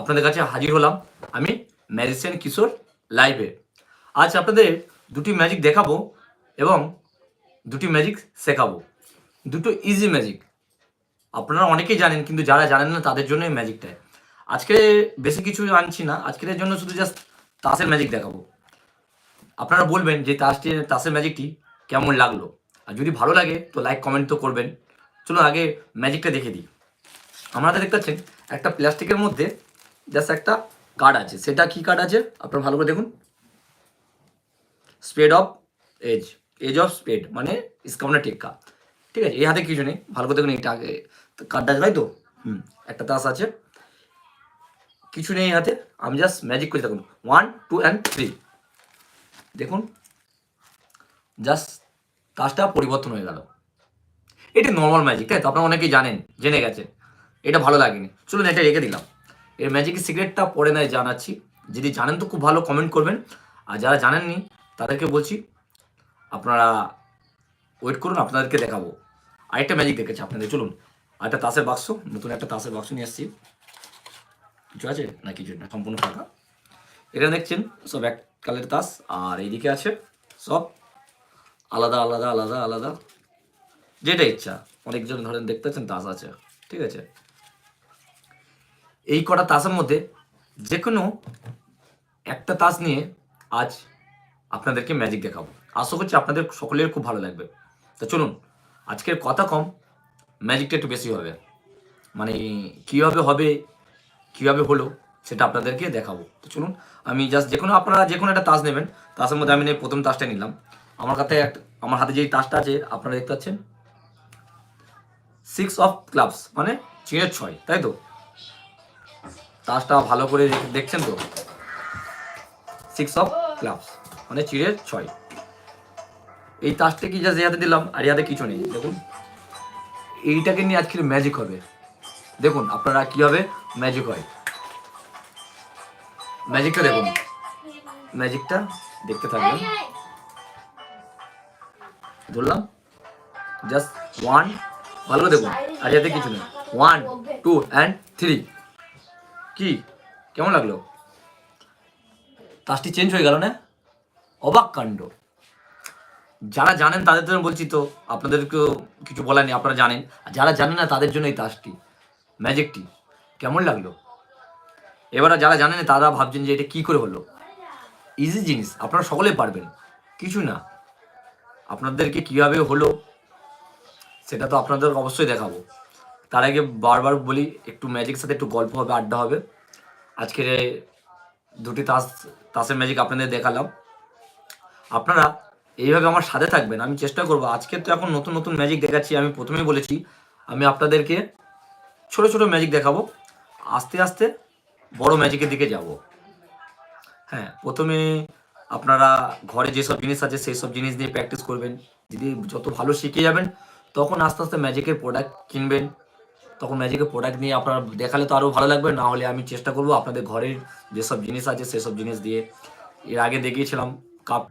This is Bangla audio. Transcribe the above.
আপনাদের কাছে হাজির হলাম আমি ম্যাজিশিয়ান কিশোর লাইভে। আজ আপনাদের দুটি ম্যাজিক দেখাবো এবং দুটি ম্যাজিক শেখাবো। দুটো ইজি ম্যাজিক। আপনারা অনেকেই জানেন, কিন্তু যারা জানেন না, তাদের জন্য ম্যাজিকটা আজকে বেশি কিছু আনছি না, আজকের জন্য শুধু জাস্ট তাসের ম্যাজিক দেখাবো। আপনারা বলবেন যে তাসটি তাসের ম্যাজিকটি কেমন লাগল? আর যদি ভালো লাগে, তো লাইক কমেন্ট তো করবেন। চলুন আগে ম্যাজিকটা দেখে দিই। আপনারা দেখতে পাচ্ছেন, একটা প্লাস্টিকের মধ্যে জাস্ট একটা কার্ড আছে। সেটা কি কার্ড আছে? আপনারা ভালো করে দেখুন। Spade of ace ace of spade মানে ইসকাউন্টের টেক্কা। ঠিক আছে? এই হাতে কিছু নেই। ভালো করে দেখুন এটা আগে কার্ডটা আছে, তাই তো? হুম, একটা তাস আছে। কিছু নেই হাতে। আমি জাস্ট ম্যাজিক করে দেখুন। ওয়ান টু অ্যান্ড থ্রি দেখুন। জাস্ট তাসটা পরিবর্তন হয়ে গেল। এটা নর্মাল ম্যাজিক তাই তো? আপনারা অনেকেই জানেন, জেনে গেছে এটা ভালো লাগেনি। চলুন এটা রেখে দিলাম। এর ম্যাজিকের সিক্রেটটা পরে নয় জানাচ্ছি। যদি জানেন তো খুব ভালো কমেন্ট করবেন। আর যারা জানেননি, তাদেরকে বলছি, আপনারা ওয়েট করুন, আপনাদেরকে দেখাবো। আরেকটা ম্যাজিক দেখেছি আপনাদের, চলুন। আরেকটা তাসের বাক্স, নতুন একটা তাসের বাক্স নিয়ে আসছি কিছু আছে? না, কিছু না, সম্পূর্ণ ফাঁকা। এটা দেখছেন, সব এক কালের তাস, আর এইদিকে আছে সব আলাদা আলাদা আলাদা আলাদা। যেটা ইচ্ছা। অনেকজন ধরেন দেখতে পাচ্ছেন তাস আছে। ঠিক আছে? এই কটা তাসের মধ্যে যে কোনো একটা তাস নিয়ে আজ আপনাদেরকে ম্যাজিক দেখাবো। আশা করছি আপনাদের সকলের খুব ভালো লাগবে। তো চলুন, আজকের কথা কম ম্যাজিকটা একটু বেশি হবে। মানে কীভাবে হবে, কীভাবে হলো, সেটা আপনাদেরকে দেখাবো। তো চলুন, আমি জাস্ট যে কোনো আপনারা যে কোনো একটা তাস নেবেন, তাসের মধ্যে আমি প্রথম তাসটা নিলাম। আমার কাছে আমার হাতে যেই তাসটা আছে, আপনারা দেখতে পাচ্ছেন সিক্স অফ ক্লাবস মানে চিনের ছয়, তাই তো? তাসটা ভালো করে দেখছেন তো? সিক্স অফ ক্লাবস মানে চিড়ের ছয়। এই তাসটা কি জাস্ট হাতে দিলাম, আর হাতে কিছু নেই। দেখুন, এইটাকে নিয়ে আজকের ম্যাজিক হবে। দেখুন, আপনারা কীভাবে ম্যাজিক হয়। ম্যাজিকটা দেখুন। ম্যাজিকটা দেখতে থাকবেন। ধরলাম। জাস্ট ওয়ান ভালো দেখুন, আর যাতে কিছু নেই। ওয়ান টু অ্যান্ড থ্রি কি? কেমন লাগল? তাসটি চেঞ্জ হয়ে গেল না? অবাক কাণ্ড। যারা জানেন তাদের জন্য বলছি তো, আপনাদেরকেও কিছু বলার নেই, আপনারা জানেন। আর যারা জানেন না তাদের জন্য এই তাসটি ম্যাজিকটি কেমন লাগল? এবার যারা জানেন তারা ভাবছেন যে এটা কি করে হলো? ইজি জিনিস, আপনারা সকলে পারবেন। কিছু না। আপনাদেরকে কীভাবে হলো, সেটা তো আপনাদের অবশ্যই দেখাবো। তার আগে বারবার বলি, একটু ম্যাজিক সাথে একটু গল্প হবে, আড্ডা হবে। আজকে দুটি তাস, তাসের ম্যাজিক আপনাদের দেখালাম। আপনারা এইভাবে আমার সাথে থাকবেন, আমি চেষ্টা করব। আজকে তো এখন নতুন নতুন ম্যাজিক দেখাচ্ছি, আমি প্রথমেই বলেছি, আমি আপনাদেরকে ছোট ছোট ম্যাজিক দেখাবো। আস্তে আস্তে বড় ম্যাজিকের দিকে যাব। হ্যাঁ প্রথমে আপনারা ঘরে যেসব জিনিস আছে সেই সব জিনিস দিয়ে প্র্যাকটিস করবেন। যদি যত ভালো শিখে যাবেন, তখন আস্তে আস্তে ম্যাজিকের প্রোডাক্ট কিনবেন। তখন ম্যাজিকের প্রোডাক্ট নিয়ে আপনারা দেখালে তো আরও ভালো লাগবে, না হলে আমি চেষ্টা করব আপনাদের ঘরের যেসব জিনিস আছে সেসব জিনিস দিয়ে। এর আগে দেখিয়েছিলাম কাপ